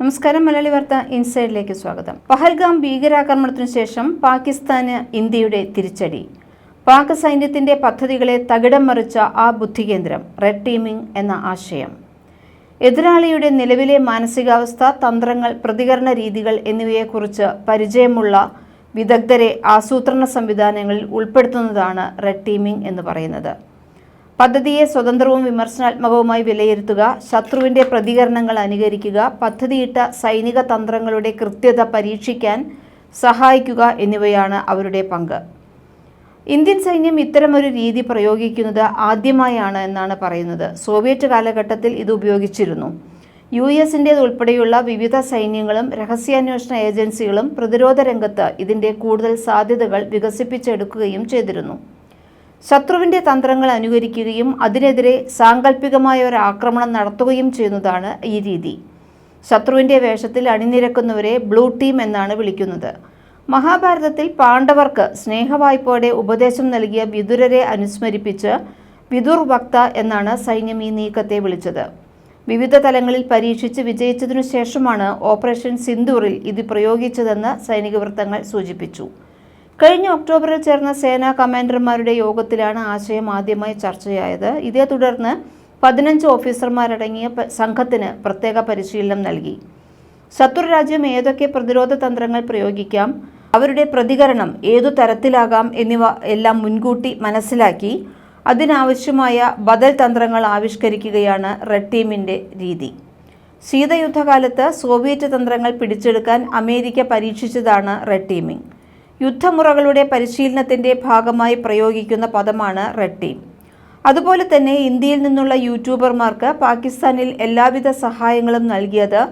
നമസ്കാരം മലയാളി വാർത്ത ഇൻസൈഡിലേക്ക് സ്വാഗതം. പഹൽഗാം ഭീകരാക്രമണത്തിനു ശേഷം പാകിസ്ഥാന് ഇന്ത്യയുടെ തിരിച്ചടി. പാക് സൈന്യത്തിന്റെ പദ്ധതികളെ തകിടം മറിച്ച ആ ബുദ്ധികേന്ദ്രം റെഡ് ടീമിംഗ് എന്ന ആശയം. എതിരാളിയുടെ നിലവിലെ മാനസികാവസ്ഥ തന്ത്രങ്ങൾ പ്രതികരണ രീതികൾ എന്നിവയെക്കുറിച്ച് പരിചയമുള്ള വിദഗ്ധരെ ആസൂത്രണ സംവിധാനങ്ങളിൽ ഉൾപ്പെടുത്തുന്നതാണ് റെഡ് ടീമിംഗ് എന്ന് പറയുന്നത്. പദ്ധതിയെ സ്വതന്ത്രവും വിമർശനാത്മകവുമായി വിലയിരുത്തുക ശത്രുവിന്റെ പ്രതികരണങ്ങൾ അനുകരിക്കുക പദ്ധതിയിട്ട സൈനിക തന്ത്രങ്ങളുടെ കൃത്യത പരീക്ഷിക്കാൻ സഹായിക്കുക എന്നിവയാണ് അവരുടെ പങ്ക്. ഇന്ത്യൻ സൈന്യം ഇത്തരമൊരു രീതി പ്രയോഗിക്കുന്നത് ആദ്യമായാണ് എന്നാണ് പറയുന്നത്. സോവിയറ്റ് കാലഘട്ടത്തിൽ ഇത് ഉപയോഗിച്ചിരുന്നു. യു എസിന്റേത് ഉൾപ്പെടെയുള്ള വിവിധ സൈന്യങ്ങളും രഹസ്യാന്വേഷണ ഏജൻസികളും പ്രതിരോധ രംഗത്ത് ഇതിന്റെ കൂടുതൽ സാധ്യതകൾ വികസിപ്പിച്ചെടുക്കുകയും ചെയ്തിരുന്നു. ശത്രുവിന്റെ തന്ത്രങ്ങൾ അനുകരിക്കുകയും അതിനെതിരെ സാങ്കല്പികമായ ഒരു ആക്രമണം നടത്തുകയും ചെയ്യുന്നതാണ് ഈ രീതി. ശത്രുവിന്റെ വേഷത്തിൽ അണിനിരക്കുന്നവരെ ബ്ലൂ ടീം എന്നാണ് വിളിക്കുന്നത്. മഹാഭാരതത്തിൽ പാണ്ഡവർക്ക് സ്നേഹവായ്പോടെ ഉപദേശം നൽകിയ വിദുരരെ അനുസ്മരിപ്പിച്ച് വിതുർ വക്ത എന്നാണ് സൈന്യം ഈ നീക്കത്തെ വിളിച്ചത്. വിവിധ തലങ്ങളിൽ പരീക്ഷിച്ച് വിജയിച്ചതിനു ശേഷമാണ് ഓപ്പറേഷൻ സിന്ദൂറിൽ ഇത് പ്രയോഗിച്ചതെന്ന് സൈനിക വൃത്തങ്ങൾ സൂചിപ്പിച്ചു. കഴിഞ്ഞ ഒക്ടോബറിൽ ചേർന്ന സേനാ കമാൻഡർമാരുടെ യോഗത്തിലാണ് ആശയം ആദ്യമായി ചർച്ചയായത്. ഇതേ തുടർന്ന് പതിനഞ്ച് ഓഫീസർമാരടങ്ങിയ സംഘത്തിന് പ്രത്യേക പരിശീലനം നൽകി. ശത്രുരാജ്യം ഏതൊക്കെ പ്രതിരോധ തന്ത്രങ്ങൾ പ്രയോഗിക്കാം അവരുടെ പ്രതികരണം ഏതു തരത്തിലാകാം എന്നിവ എല്ലാം മുൻകൂട്ടി മനസ്സിലാക്കി അതിനാവശ്യമായ ബദൽ തന്ത്രങ്ങൾ ആവിഷ്കരിക്കുകയാണ് റെഡ് ടീമിന്റെ രീതി. ശീതയുദ്ധകാലത്ത് സോവിയറ്റ് തന്ത്രങ്ങൾ പിടിച്ചെടുക്കാൻ അമേരിക്ക പരീക്ഷിച്ചതാണ് റെഡ് ടീമിംഗ്. യുദ്ധമുറകളുടെ പരിശീലനത്തിന്റെ ഭാഗമായി പ്രയോഗിക്കുന്ന പദമാണ് റെഡ് ടീം. അതുപോലെ തന്നെ ഇന്ത്യയിൽ നിന്നുള്ള യൂട്യൂബർമാർക്ക് പാകിസ്ഥാനിൽ എല്ലാവിധ സഹായങ്ങളും നൽകിയത്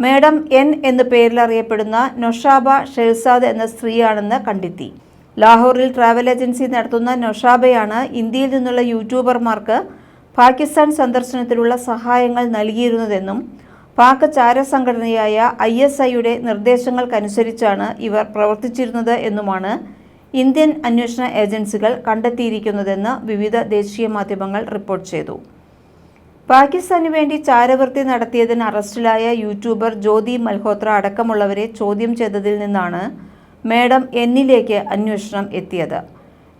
മേഡം എൻ എന്ന പേരിൽ അറിയപ്പെടുന്ന നൊഷാബ ഷെഹ്സാദ് എന്ന സ്ത്രീയാണെന്ന് കണ്ടെത്തി. ലാഹോറിൽ ട്രാവൽ ഏജൻസി നടത്തുന്ന നൊഷാബയാണ് ഇന്ത്യയിൽ നിന്നുള്ള യൂട്യൂബർമാർക്ക് പാകിസ്ഥാൻ സന്ദർശനത്തിലുള്ള സഹായങ്ങൾ നൽകിയിരുന്നതെന്നും പാക് ചാരസംഘടനയായ ഐ എസ് ഐയുടെ നിർദ്ദേശങ്ങൾക്കനുസരിച്ചാണ് ഇവർ പ്രവർത്തിച്ചിരുന്നത് എന്നുമാണ് ഇന്ത്യൻ അന്വേഷണ ഏജൻസികൾ കണ്ടെത്തിയിരിക്കുന്നതെന്ന് വിവിധ ദേശീയ മാധ്യമങ്ങൾ റിപ്പോർട്ട് ചെയ്തു. പാകിസ്ഥാന് വേണ്ടി ചാരവൃത്തി നടത്തിയതിന് അറസ്റ്റിലായ യൂട്യൂബർ ജ്യോതി മൽഹോത്ര അടക്കമുള്ളവരെ ചോദ്യം ചെയ്തതിൽ നിന്നാണ് മേഡം എന്നിലേക്ക് അന്വേഷണം എത്തിയത്.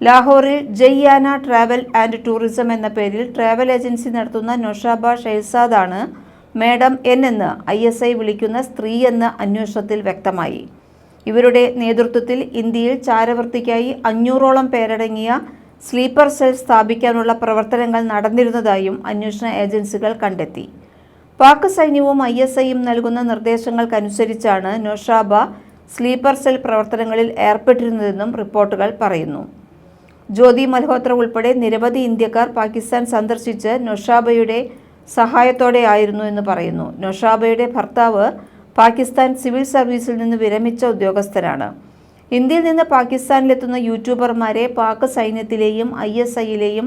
ലാഹോറിൽ ജയ്യാന ട്രാവൽ ആൻഡ് ടൂറിസം എന്ന പേരിൽ ട്രാവൽ ഏജൻസി നടത്തുന്ന നൊഷാബ ഷെഹ്സാദാണ് മേഡം എൻ എന്ന് ഐ എസ് ഐ വിളിക്കുന്ന സ്ത്രീയെന്ന് അന്വേഷണത്തിൽ വ്യക്തമായി. ഇവരുടെ നേതൃത്വത്തിൽ ഇന്ത്യയിൽ ചാരവൃത്തിക്കായി അഞ്ഞൂറോളം പേരടങ്ങിയ സ്ലീപ്പർ സെൽ സ്ഥാപിക്കാനുള്ള പ്രവർത്തനങ്ങൾ നടന്നിരുന്നതായും അന്വേഷണ ഏജൻസികൾ കണ്ടെത്തി. പാക് സൈന്യവും ഐ എസ് ഐയും നൽകുന്ന നിർദ്ദേശങ്ങൾക്കനുസരിച്ചാണ് നൊഷാബ സ്ലീപ്പർ സെൽ പ്രവർത്തനങ്ങളിൽ ഏർപ്പെട്ടിരുന്നതെന്നും റിപ്പോർട്ടുകൾ പറയുന്നു. ജ്യോതി മൽഹോത്ര ഉൾപ്പെടെ നിരവധി ഇന്ത്യക്കാർ പാകിസ്ഥാൻ സന്ദർശിച്ച് നൊഷാബയുടെ സഹായത്തോടെ ആയിരുന്നു എന്ന് പറയുന്നു. നൊഷാബയുടെ ഭർത്താവ് പാകിസ്ഥാൻ സിവിൽ സർവീസിൽ നിന്ന് വിരമിച്ച ഉദ്യോഗസ്ഥനാണ്. ഇന്ത്യയിൽ നിന്ന് പാകിസ്ഥാനിലെത്തുന്ന യൂട്യൂബർമാരെ പാക് സൈന്യത്തിലെയും ഐ എസ് ഐയിലെയും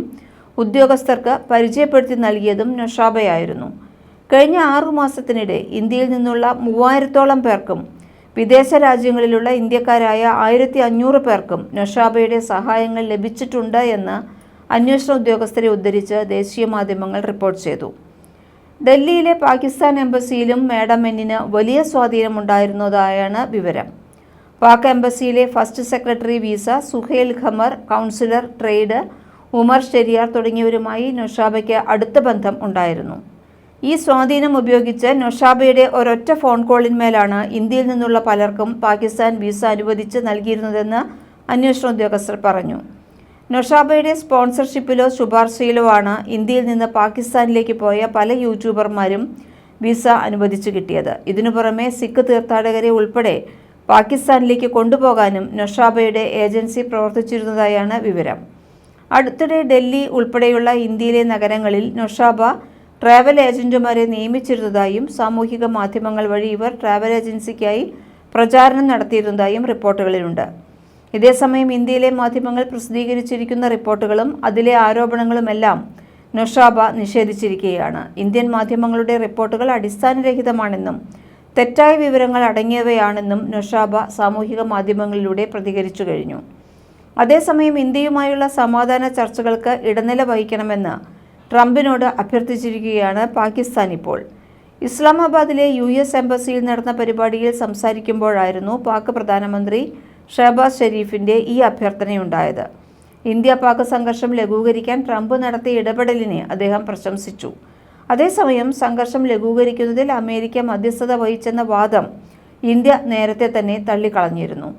ഉദ്യോഗസ്ഥർക്ക് പരിചയപ്പെടുത്തി നൽകിയതും നൊഷാബയായിരുന്നു. കഴിഞ്ഞ ആറു മാസത്തിനിടെ ഇന്ത്യയിൽ നിന്നുള്ള മൂവായിരത്തോളം പേർക്കും വിദേശ രാജ്യങ്ങളിലുള്ള ഇന്ത്യക്കാരായ ആയിരത്തി അഞ്ഞൂറ് പേർക്കും നൊഷാബയുടെ സഹായങ്ങൾ ലഭിച്ചിട്ടുണ്ട് എന്ന് അന്വേഷണ ഉദ്യോഗസ്ഥരെ ഉദ്ധരിച്ച് ദേശീയ മാധ്യമങ്ങൾ റിപ്പോർട്ട് ചെയ്തു. ഡൽഹിയിലെ പാകിസ്ഥാൻ എംബസിയിലും മേഡം എന്നിന് വലിയ സ്വാധീനമുണ്ടായിരുന്നതായാണ് വിവരം. Pak എംബസിയിലെ first secretary visa Suhail Qamar counsellor trade Umar Sheriyar തുടങ്ങിയവരുമായി നൊഷാബയ്ക്ക് അടുത്ത ബന്ധം ഉണ്ടായിരുന്നു. ഈ സ്വാധീനം ഉപയോഗിച്ച് നൊഷാബയുടെ ഒരൊറ്റ ഫോൺ കോളിന്മേലാണ് ഇന്ത്യയിൽ നിന്നുള്ള പലർക്കും പാകിസ്ഥാൻ വിസ അനുവദിച്ച് നൽകിയിരുന്നതെന്ന് അന്വേഷണ ഉദ്യോഗസ്ഥർ പറഞ്ഞു. നൊഷാബയുടെ സ്പോൺസർഷിപ്പിലോ ശുപാർശയിലോ ആണ് ഇന്ത്യയിൽ നിന്ന് പാകിസ്ഥാനിലേക്ക് പോയ പല യൂട്യൂബർമാരും വിസ അനുവദിച്ചു കിട്ടിയത്. ഇതിനു പുറമെ സിഖ് തീർത്ഥാടകരെ ഉൾപ്പെടെ പാകിസ്ഥാനിലേക്ക് കൊണ്ടുപോകാനും നൊഷാബയുടെ ഏജൻസി പ്രവർത്തിച്ചിരുന്നതായാണ് വിവരം. അടുത്തിടെ ഡൽഹി ഉൾപ്പെടെയുള്ള ഇന്ത്യയിലെ നഗരങ്ങളിൽ നൊഷാബ ട്രാവൽ ഏജന്റുമാരെ നിയമിച്ചിരുന്നതായും സാമൂഹിക മാധ്യമങ്ങൾ വഴി ഇവർ ട്രാവൽ ഏജൻസിക്കായി പ്രചാരണം നടത്തിയിരുന്നതായും റിപ്പോർട്ടുകളിലുണ്ട്. ഇതേസമയം ഇന്ത്യയിലെ മാധ്യമങ്ങൾ പ്രസിദ്ധീകരിച്ചിരിക്കുന്ന റിപ്പോർട്ടുകളും അതിലെ ആരോപണങ്ങളുമെല്ലാം നൊഷാബ നിഷേധിച്ചിരിക്കുകയാണ്. ഇന്ത്യൻ മാധ്യമങ്ങളുടെ റിപ്പോർട്ടുകൾ അടിസ്ഥാനരഹിതമാണെന്നും തെറ്റായ വിവരങ്ങൾ അടങ്ങിയവയാണെന്നും നൊഷാബ സാമൂഹിക മാധ്യമങ്ങളിലൂടെ പ്രതികരിച്ചു കഴിഞ്ഞു. അതേസമയം ഇന്ത്യയുമായുള്ള സമാധാന ചർച്ചകൾക്ക് ഇടനില വഹിക്കണമെന്ന് ട്രംപിനോട് അഭ്യർത്ഥിച്ചിരിക്കുകയാണ് പാകിസ്ഥാൻ ഇപ്പോൾ. ഇസ്ലാമാബാദിലെ യു എസ് എംബസിയിൽ നടന്ന പരിപാടിയിൽ സംസാരിക്കുമ്പോഴായിരുന്നു പാക് പ്രധാനമന്ത്രി ഷഹബാസ് ഷെരീഫിന്റെ ഈ അഭ്യർത്ഥനയുണ്ടായത്. ഇന്ത്യ പാക് സംഘർഷം ലഘൂകരിക്കാൻ ട്രംപ് നടത്തിയ ഇടപെടലിനെ അദ്ദേഹം പ്രശംസിച്ചു. അതേസമയം സംഘർഷം ലഘൂകരിക്കുന്നതിൽ അമേരിക്ക മധ്യസ്ഥത വഹിച്ചെന്ന വാദം ഇന്ത്യ നേരത്തെ തന്നെ തള്ളിക്കളഞ്ഞിരുന്നു.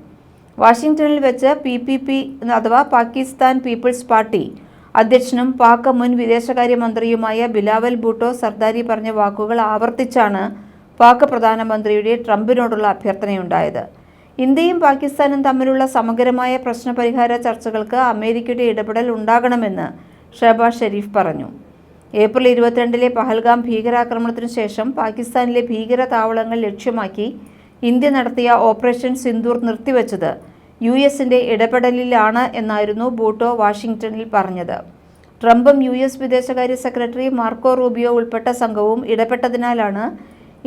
വാഷിംഗ്ടണിൽ വെച്ച് പി പി പി അഥവാ പാകിസ്ഥാൻ പീപ്പിൾസ് പാർട്ടി അധ്യക്ഷനും പാക് മുൻ വിദേശകാര്യമന്ത്രിയുമായ ബിലാവൽ ഭൂട്ടോ സർദാരി പറഞ്ഞ വാക്കുകൾ ആവർത്തിച്ചാണ് പാക് പ്രധാനമന്ത്രിയുടെ ട്രംപിനോടുള്ള അഭ്യർത്ഥനയുണ്ടായത്. ഇന്ത്യയും പാകിസ്ഥാനും തമ്മിലുള്ള സമഗ്രമായ പ്രശ്നപരിഹാര ചർച്ചകൾക്ക് അമേരിക്കയുടെ ഇടപെടൽ ഉണ്ടാകണമെന്ന് ഷഹബാസ് ഷെരീഫ് പറഞ്ഞു. ഏപ്രിൽ ഇരുപത്തിരണ്ടിലെ പഹൽഗാം ഭീകരാക്രമണത്തിനു ശേഷം പാകിസ്ഥാനിലെ ഭീകര താവളങ്ങൾ ലക്ഷ്യമാക്കി ഇന്ത്യ നടത്തിയ ഓപ്പറേഷൻ സിന്ദൂർ നിർത്തിവച്ചത് യു എസിന്റെ ഇടപെടലിലാണ് എന്നായിരുന്നു ബൂട്ടോ വാഷിംഗ്ടണിൽ പറഞ്ഞത്. ട്രംപും യു എസ് വിദേശകാര്യ സെക്രട്ടറി മാർക്കോ റൂബിയോ ഉൾപ്പെട്ട സംഘവും ഇടപെട്ടതിനാലാണ്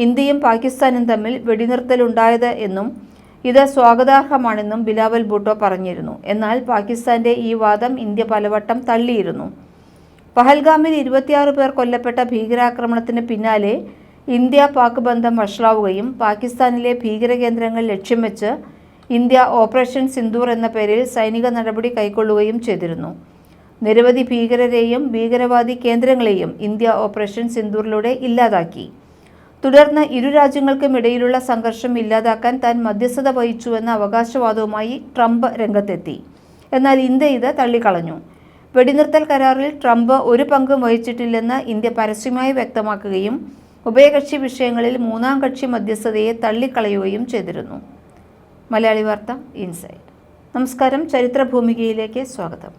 ഇന്ത്യയും പാകിസ്ഥാനും തമ്മിൽ വെടിനിർത്തലുണ്ടായത് എന്നും ഇത് സ്വാഗതാർഹമാണെന്നും ബിലാവൽ ഭൂട്ടോ പറഞ്ഞിരുന്നു. എന്നാൽ പാകിസ്ഥാന്റെ ഈ വാദം ഇന്ത്യ പലവട്ടം തള്ളിയിരുന്നു. പഹൽഗാമിൽ ഇരുപത്തിയാറ് പേർ കൊല്ലപ്പെട്ട ഭീകരാക്രമണത്തിന് പിന്നാലെ ഇന്ത്യ പാക് ബന്ധം വഷളാവുകയും പാകിസ്ഥാനിലെ ഭീകരകേന്ദ്രങ്ങൾ ലക്ഷ്യം വെച്ച് ഇന്ത്യ ഓപ്പറേഷൻ സിന്ദൂർ എന്ന പേരിൽ സൈനിക നടപടി കൈക്കൊള്ളുകയും ചെയ്തിരുന്നു. നിരവധി ഭീകരരെയും ഭീകരവാദി കേന്ദ്രങ്ങളെയും ഇന്ത്യ ഓപ്പറേഷൻ സിന്ദൂറിലൂടെ ഇല്ലാതാക്കി. തുടർന്ന് ഇരു രാജ്യങ്ങൾക്കും ഇടയിലുള്ള സംഘർഷം ഇല്ലാതാക്കാൻ താൻ മധ്യസ്ഥത വഹിച്ചുവെന്ന അവകാശവാദവുമായി ട്രംപ് രംഗത്തെത്തി. എന്നാൽ ഇന്ത്യ ഇത് തള്ളിക്കളഞ്ഞു. വെടിനിർത്തൽ കരാറിൽ ട്രംപ് ഒരു പങ്കും വഹിച്ചിട്ടില്ലെന്ന് ഇന്ത്യ പരസ്യമായി വ്യക്തമാക്കുകയും ഉഭയകക്ഷി വിഷയങ്ങളിൽ മൂന്നാം കക്ഷി മധ്യസ്ഥതയെ തള്ളിക്കളയുകയും ചെയ്തിരുന്നു. മലയാളി വാർത്ത ഇൻസൈഡ്. നമസ്കാരം. ചരിത്രഭൂമികയിലേക്ക് സ്വാഗതം.